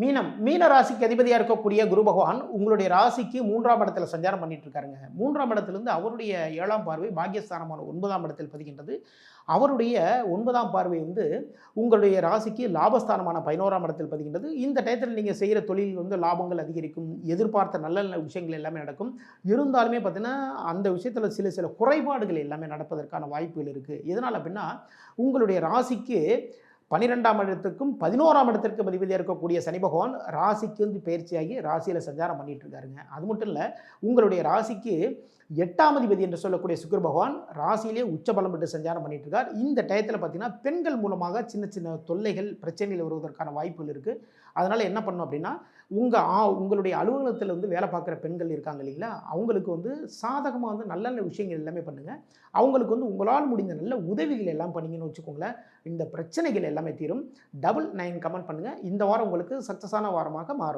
மீனம் மீன ராசிக்கு அதிபதியாக இருக்கக்கூடிய குரு பகவான் உங்களுடைய ராசிக்கு மூன்றாம் இடத்துல சஞ்சாரம் பண்ணிட்டு இருக்காருங்க மூன்றாம் இடத்துலேருந்து அவருடைய ஏழாம் பார்வை பாக்கியஸ்தானமான ஒன்பதாம் இடத்தில் பதிகின்றது. அவருடைய ஒன்பதாம் பார்வை வந்து உங்களுடைய ராசிக்கு லாபஸ்தானமான பதினோராம் இடத்தில் பதிகின்றது. இந்த டயத்தில் நீங்கள் செய்கிற தொழில் வந்து லாபங்கள் அதிகரிக்கும் எதிர்பார்த்த நல்ல நல்ல விஷயங்கள் எல்லாமே நடக்கும். இருந்தாலுமே பார்த்தீங்கன்னா அந்த விஷயத்தில் சில சில குறைபாடுகள் எல்லாமே நடப்பதற்கான வாய்ப்புகள் இருக்குது எதனால் அப்படின்னா உங்களுடைய ராசிக்கு பன்னிரெண்டாம் இடத்துக்கும் பதினோராம் இடத்திற்கும் அதிபதியாக இருக்கக்கூடிய சனி பகவான் ராசிக்கு வந்து பயிற்சியாகி ராசியில் சஞ்சாரம் பண்ணிட்டு இருக்காருங்க. அது மட்டும் இல்லை உங்களுடைய ராசிக்கு எட்டாம் அதிபதி என்று சொல்லக்கூடிய சுக்கர் பகவான் ராசியிலே உச்சபலம் பெற்று சஞ்சாரம் பண்ணிட்டு இருக்கார் இந்த டயத்தில் பார்த்தீங்கன்னா பெண்கள் மூலமாக சின்ன சின்ன தொல்லைகள் பிரச்சனைகள் வருவதற்கான வாய்ப்புகள் இருக்குது அதனால் என்ன பண்ணும் அப்படின்னா உங்கள் ஆ உங்களுடைய அலுவலகத்தில் வந்து வேலை பார்க்குற பெண்கள் இருக்காங்க இல்லைங்களா? அவங்களுக்கு வந்து சாதகமாக வந்து நல்ல நல்ல விஷயங்கள் எல்லாமே பண்ணுங்கள் அவங்களுக்கு வந்து உங்களால் முடிந்த நல்ல உதவிகள் எல்லாம் பண்ணிங்கன்னு வச்சுக்கோங்களேன். இந்த பிரச்சனைகள் எல்லாமே தீரும். டபுள் நைன் கமெண்ட் பண்ணுங்கள் இந்த வாரம் உங்களுக்கு சக்ஸஸான வாரமாக மாறும்.